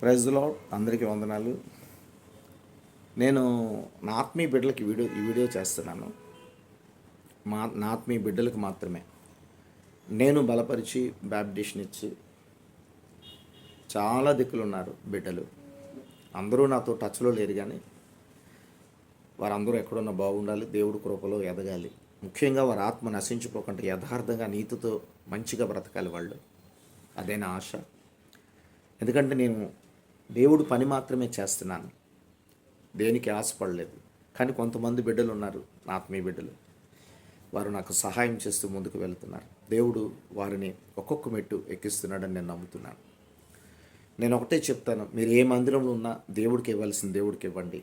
ప్రైజ్లో అందరికీ వందనాలు. నేను నా ఆత్మీయ బిడ్డలకి వీడియో ఈ వీడియో చేస్తున్నాను. మా నా ఆత్మీయ బిడ్డలకు మాత్రమే. నేను బలపరిచి బ్యాప్టిషన్ ఇచ్చి చాలా దిక్కులు ఉన్నారు బిడ్డలు. అందరూ నాతో టచ్లో లేరు కానీ వారందరూ ఎక్కడున్నా బాగుండాలి దేవుడి కృపలో ఎదగాలి. ముఖ్యంగా వారి ఆత్మ నశించుకోకుండా యథార్థంగా నీతితో మంచిగా బ్రతకాలి వాళ్ళు. అదే నా ఆశ. ఎందుకంటే నేను దేవుడు పని మాత్రమే చేస్తున్నాను. దేనికి ఆశపడలేదు. కానీ కొంతమంది బిడ్డలు ఉన్నారు నా ఆత్మీయ బిడ్డలు. వారు నాకు సహాయం చేస్తూ ముందుకు వెళుతున్నారు. దేవుడు వారిని ఒక్కొక్క మెట్టు ఎక్కిస్తున్నాడని నేను నమ్ముతున్నాను. నేను ఒకటే చెప్తాను మీరు ఏ మందిరంలో ఉన్నా దేవుడికి ఇవ్వాల్సిన దేవుడికి ఇవ్వండి.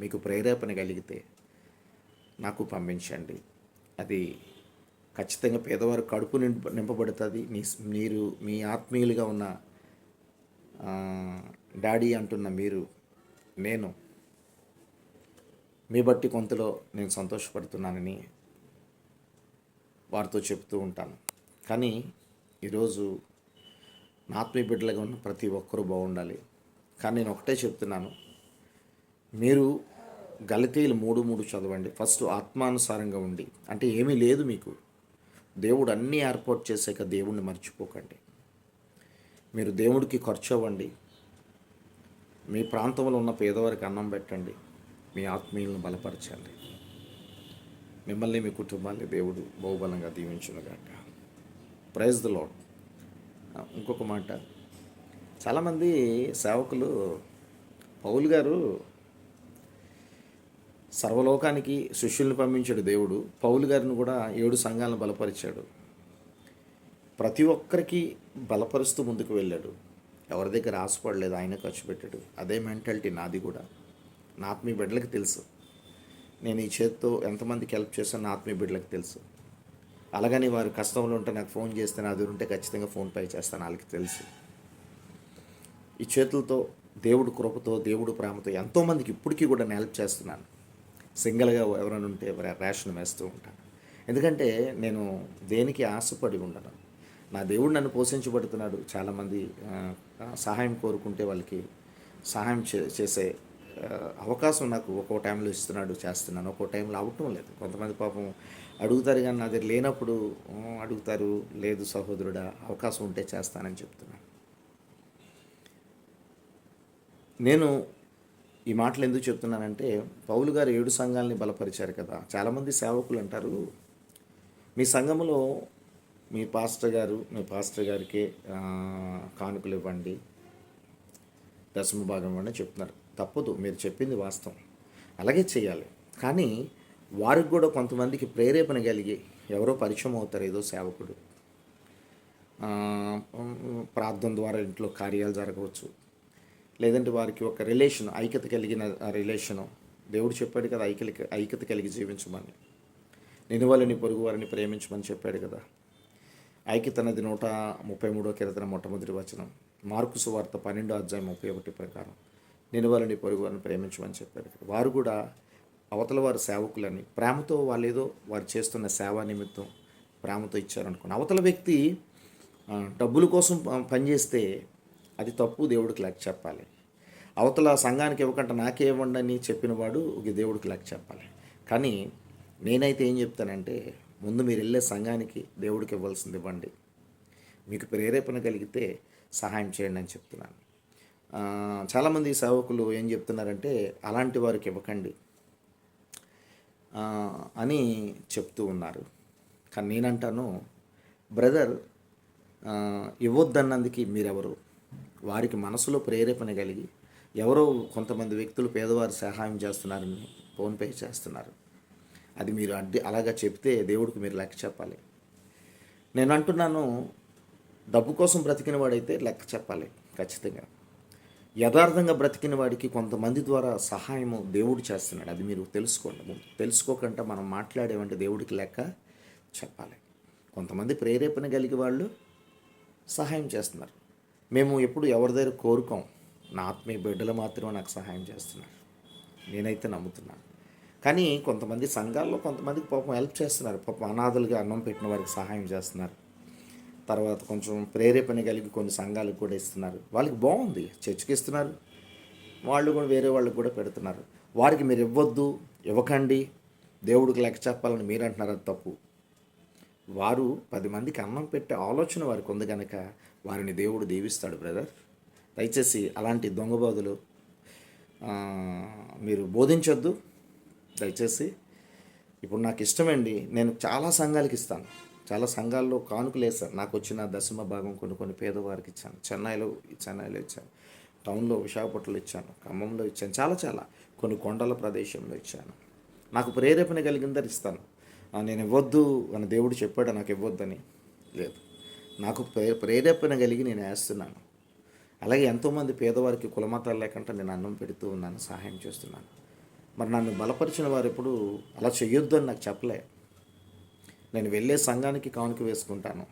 మీకు ప్రేరేపణ కలిగితే నాకు పంపించండి. అది ఖచ్చితంగా పేదవారు కడుపు నింప నింపబడుతుంది. మీ మీరు మీ ఆత్మీయులుగా ఉన్న డాడీ అంటున్న మీరు నేను మీ బట్టి కొంతలో నేను సంతోషపడుతున్నానని వారితో చెప్తూ ఉంటాను. కానీ ఈరోజు నా ఆత్మీయ బిడ్డలుగా ఉన్న ప్రతి ఒక్కరూ బాగుండాలి. కానీ నేను ఒకటే చెప్తున్నాను. మీరు గలితీలు మూడు మూడు చదవండి. ఫస్ట్ ఆత్మానుసారంగా ఉండి అంటే ఏమీ లేదు మీకు. దేవుడు అన్నీ ఏర్పాటు చేశాక దేవుణ్ణి మర్చిపోకండి. మీరు దేవుడికి ఖర్చు అవ్వండి మీ ప్రాంతంలో ఉన్న పేదవారికి అన్నం పెట్టండి. మీ ఆత్మీయులను బలపరచండి. మిమ్మల్ని మీ కుటుంబాన్ని దేవుడు బహుబలంగా దీవించునుగాక. ప్రైజ్ ద లాడ్ ఇంకొక మాట. చాలామంది సేవకులు పౌలు గారు సర్వలోకానికి శిష్యుల్ని పంపించాడు దేవుడు. పౌలు గారిని కూడా ఏడు సంఘాలను బలపరిచాడు. ప్రతి ఒక్కరికి బలపరుస్తూ ముందుకు వెళ్ళాడు. ఎవరి దగ్గర ఆశపడలేదు ఆయన ఖర్చు పెట్టాడు. అదే మెంటాలిటీ నాది కూడా. నా ఆత్మీయ బిడ్డలకు తెలుసు. నేను ఈ చేతితో ఎంతమందికి హెల్ప్ చేశాను నా ఆత్మీయ బిడ్డలకు తెలుసు. అలాగని వారు కష్టంలో ఉంటే నాకు ఫోన్ చేస్తే నా దగ్గర ఉంటే ఖచ్చితంగా ఫోన్ పే చేస్తాను వాళ్ళకి తెలుసు. ఈ చేతులతో దేవుడు కృపతో దేవుడు ప్రేమతో ఎంతోమందికి ఇప్పటికీ కూడా నేను హెల్ప్ చేస్తున్నాను. సింగిల్గా ఎవరైనా ఉంటే రేషన్ వేస్తూ ఉంటాను. ఎందుకంటే నేను దేనికి ఆశపడి ఉండను? నా దేవుడు నన్ను పోషించబడుతున్నాడు. చాలామంది సహాయం కోరుకుంటే వాళ్ళకి సహాయం చే చేసే అవకాశం నాకు ఒక్కో టైంలో ఇస్తున్నాడు చేస్తున్నాను. ఒక్కో టైంలో అవటం లేదు. కొంతమంది పాపం అడుగుతారు కానీ నా దగ్గర లేనప్పుడు అడుగుతారు. లేదు సహోదరుడా అవకాశం ఉంటే చేస్తానని చెప్తున్నాను నేను ఈ మాటలు ఎందుకు చెప్తున్నానంటే పౌలు గారు ఏడు సంఘాలని బలపరిచారు కదా. చాలామంది సేవకులు అంటారు మీ సంఘములో మీ పాస్టర్ గారు మీ పాస్టర్ గారికి కానుకలు ఇవ్వండి. దశమ భాగం ఇవ్వండి చెప్తున్నారు. తప్పదు మీరు చెప్పింది వాస్తవం. అలాగే చేయాలి. కానీ వారికి కూడా కొంతమందికి ప్రేరేపణ కలిగి ఎవరో పరిచయం అవుతారు ఏదో సేవకుడు. ప్రార్థన ద్వారా ఇంట్లో కార్యాలు జరగవచ్చు. లేదంటే వారికి ఒక రిలేషన్ ఐక్యత కలిగిన రిలేషను. దేవుడు చెప్పాడు కదా ఐక్యత ఐక్యత కలిగి జీవించమని. నేను వాళ్ళని పొరుగు వారిని ప్రేమించమని చెప్పాడు కదా. ఐక్యతనది నూట ముప్పై మూడో కీర్తన మొట్టమొదటి వచనం. మార్కు సువార్త పన్నెండో అధ్యాయం ముప్పై ఒకటి ప్రకారం నేను వాళ్ళని పొరుగు వారిని ప్రేమించమని చెప్పారు వారు కూడా అవతల వారి సేవకులని ప్రేమతో వాళ్ళు ఏదో వారు చేస్తున్న సేవా నిమిత్తం ప్రేమతో ఇచ్చారనుకోండి. అవతల వ్యక్తి డబ్బుల కోసం ప- పనిచేస్తే అది తప్పు దేవుడికి లెక్క చెప్పాలి. అవతల సంఘానికి ఇవ్వకుండా నాకే ఇవ్వండి అని చెప్పిన వాడు దేవుడికి లెక్క చెప్పాలి. కానీ నేనైతే ఏం చెప్తానంటే ముందు మీరు వెళ్ళే సంఘానికి దేవుడికి ఇవ్వాల్సింది ఇవ్వండి. మీకు ప్రేరేపణ కలిగితే సహాయం చేయండి అని చెప్తున్నాను. చాలామంది సేవకులు ఏం చెప్తున్నారంటే అలాంటి వారికి ఇవ్వకండి. అని చెప్తూ ఉన్నారు. కానీ నేనంటాను బ్రదర్ ఇవ్వద్దన్నందుకు మీరెవరు? వారికి మనసులో ప్రేరేపణ కలిగి ఎవరో కొంతమంది వ్యక్తులు పేదవారు సహాయం చేస్తున్నారని ఫోన్పే చేస్తున్నారు. అది మీరు అడ్డి అలాగా చెప్తే దేవుడికి మీరు లెక్క చెప్పాలి. నేను అంటున్నాను డబ్బు కోసం బ్రతికిన వాడైతే లెక్క చెప్పాలి ఖచ్చితంగా. యథార్థంగా బ్రతికిన వాడికి కొంతమంది ద్వారా సహాయము దేవుడు చేస్తున్నాడు. అది మీరు తెలుసుకోండి. తెలుసుకోకుండా మనం మాట్లాడేమంటే దేవుడికి లెక్క చెప్పాలి. కొంతమంది ప్రేరేపణ కలిగి వాళ్ళు సహాయం చేస్తున్నారు. మేము ఎప్పుడు ఎవరి దగ్గర కోరుకోం నా ఆత్మీయ బిడ్డలు మాత్రమే నాకు సహాయం చేస్తున్నారు. నేనైతే నమ్ముతున్నాను. కానీ కొంతమంది సంఘాల్లో కొంతమందికి పాపం హెల్ప్ చేస్తున్నారు. పాపం అనాథలుగా అన్నం పెట్టిన వారికి సహాయం చేస్తున్నారు. తర్వాత కొంచెం ప్రేరేపణ కలిగి కొన్ని సంఘాలకు కూడా ఇస్తున్నారు. వాళ్ళకి బాగుంది. చర్చికి ఇస్తున్నారు. వాళ్ళు కూడా వేరే వాళ్ళకి కూడా పెడుతున్నారు. వారికి మీరు ఇవ్వద్దు ఇవ్వకండి. దేవుడికి లెక్క చెప్పాలని మీరు అంటున్నారు. అది తప్పు. వారు పది మందికి అన్నం పెట్టే ఆలోచన వారికి ఉంది కనుక వారిని దేవుడు దీవిస్తాడు బ్రదర్. దయచేసి అలాంటి దొంగబోధులు మీరు బోధించొద్దు. దయచేసి ఇప్పుడు నాకు ఇష్టమండి. నేను చాలా సంఘాలకి ఇస్తాను. చాలా సంఘాల్లో కానుకలు వేస్తాను. నాకు వచ్చిన దశమ భాగం కొన్ని కొన్ని పేదవారికి ఇచ్చాను. చెన్నైలో చెన్నైలో ఇచ్చాను. టౌన్లో విశాఖపట్నంలో ఇచ్చాను. ఖమ్మంలో ఇచ్చాను. చాలా చాలా కొన్ని కొండల ప్రదేశంలో ఇచ్చాను. నాకు ప్రేరేపణ కలిగిందని ఇస్తాను. నేను ఇవ్వద్దు అని దేవుడు చెప్పాడు. నాకు ఇవ్వద్దని లేదు. నాకు ప్రే ప్రేరేపణ కలిగి నేను వేస్తున్నాను. అలాగే ఎంతోమంది పేదవారికి కులమతాలు లేకుండా నేను అన్నం పెడుతూ ఉన్నాను సహాయం చేస్తున్నాను. మరి నన్ను బలపరిచిన వారు ఎప్పుడు అలా చెయ్యొద్దు అని నాకు చెప్పలే. నేను వెళ్ళే సంఘానికి కానుక వేసుకుంటాను.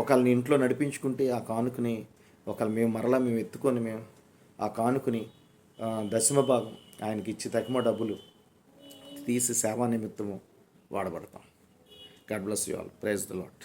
ఒకళ్ళని ఇంట్లో నడిపించుకుంటే ఆ కానుకని ఒకళ్ళు మేము మరలా మేము ఎత్తుకొని మేము ఆ కానుకని దశమ భాగం ఆయనకి ఇచ్చి తక్కువ డబ్బులు తీసి సేవా నిమిత్తము వాడబడతాం. God bless you all. Praise the Lord